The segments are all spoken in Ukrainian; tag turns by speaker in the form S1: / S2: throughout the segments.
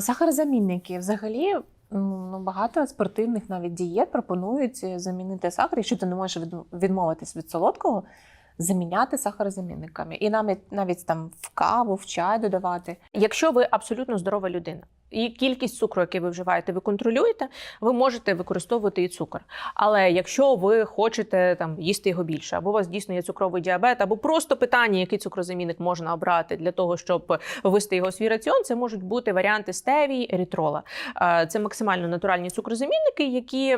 S1: Сахарозамінники взагалі. Ну, багато спортивних навіть дієт пропонують е, замінити сахар, якщо ти не можеш відмовитись від солодкого, заміняти сахарозамінниками. І навіть навіть там в каву, в чай додавати.
S2: Якщо ви абсолютно здорова людина, і кількість цукру, який ви вживаєте, ви контролюєте, ви можете використовувати і цукор. Але якщо ви хочете там їсти його більше, або у вас дійсно є цукровий діабет, або просто питання, який цукрозамінник можна обрати для того, щоб ввести його в свій раціон, це можуть бути варіанти стевії, ерітрола. Е, Це максимально натуральні цукрозамінники, які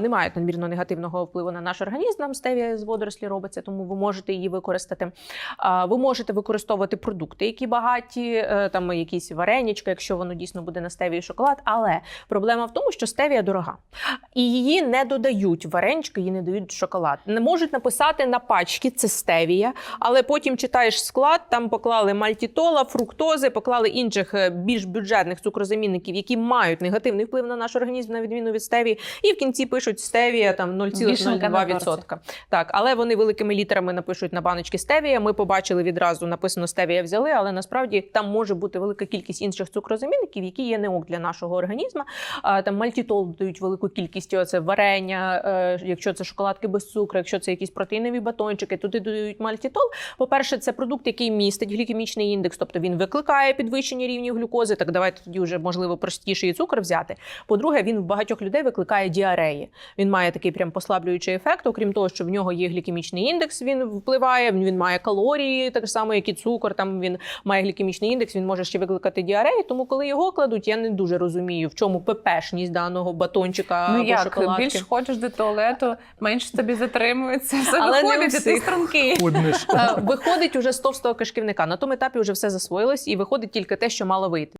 S2: не мають надмірно негативного впливу на наш організм. Нам стевія з водорослі робиться, тому ви можете її використати. Ви можете використовувати продукти, які багаті, е, там якісь вареничка, якщо воно дійсно буде на стевії шоколад. Але проблема в тому, що стевія дорога, і її не додають варенички, її не дають шоколад. Не можуть написати на пачці це стевія, але потім читаєш склад, там поклали мальтітола, фруктози, поклали інших е, більш бюджетних цукрозамінників, які мають негативний вплив на наш організм, на відміну від стевії, і в кінці пишуть стевія там
S1: Вишенька на торті.
S2: 0,02%. Так, але вони великими літерами напишуть на баночці стевія. Ми побачили відразу написано стевія взяли, але насправді там може бути велика кількість інших цукрозамінників, які є не ок для нашого організму. Там мальтітол додають велику кількість це варення, е, якщо це шоколадки без цукру, якщо це якісь протеїнові батончики, туди додають мальтітол. По-перше, це продукт, який містить глікемічний індекс, тобто він викликає підвищення рівнів глюкози. Так давайте тоді вже можливо простіший цукор взяти. По-друге, він в багатьох людей викликає діареї. Він має такий прям послаблюючий ефект. Окрім того, що в нього є глікемічний індекс, він впливає. Він має калорії, так само, як і цукор. Там він має глікемічний індекс. Він може ще викликати діареї. Тому, коли його кладуть, я не дуже розумію, в чому пепешність даного батончика
S1: ну
S2: або
S1: як
S2: шоколадки.
S1: більш ходиш до туалету, менше тобі затримується, все
S2: Але не
S1: виходить, і ти струнки.
S2: Е, Виходить уже з товстого кишківника. На тому етапі вже все засвоїлось, і виходить тільки те, що мало вийти.